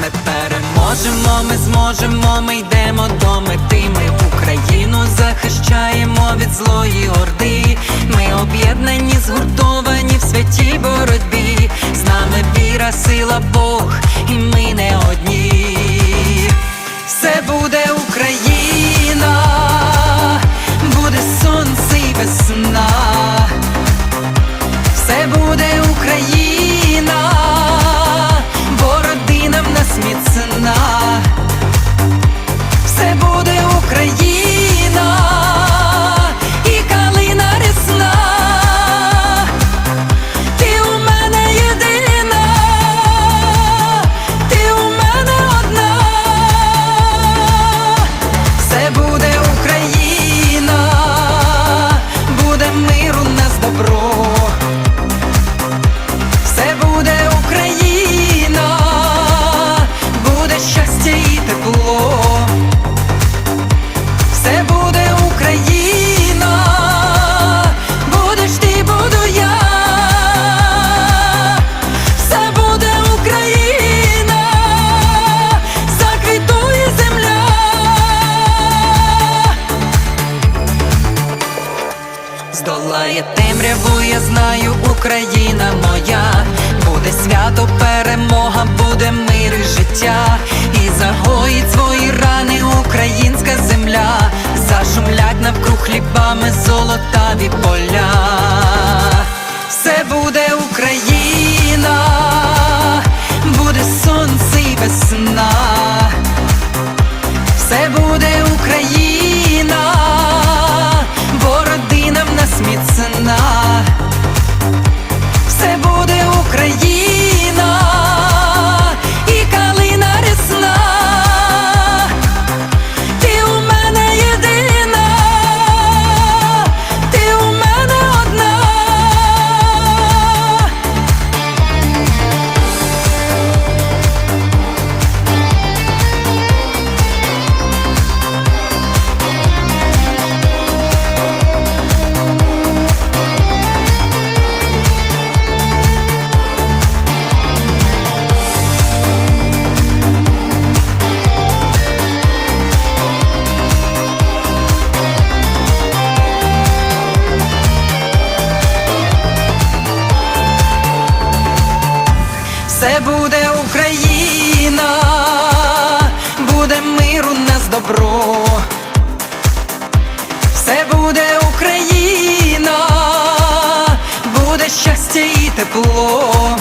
Ми переможемо, ми зможемо, ми йдемо до мети. Ми Україну захищаємо від злої орди. Ми об'єднані, згуртовані в святій боротьбі. З нами віра, сила, Бог, і ми не одні. Все буде міцна. Здолає темряву, я знаю, Україна моя, буде свято, перемога, буде мир і життя, і загоїть свої рани українська земля, зашумлять навкруг хлібами золотаві поля. Все буде Україна, Все буде Україна, буде мир у нас добро. Все буде Україна, буде щастя і тепло.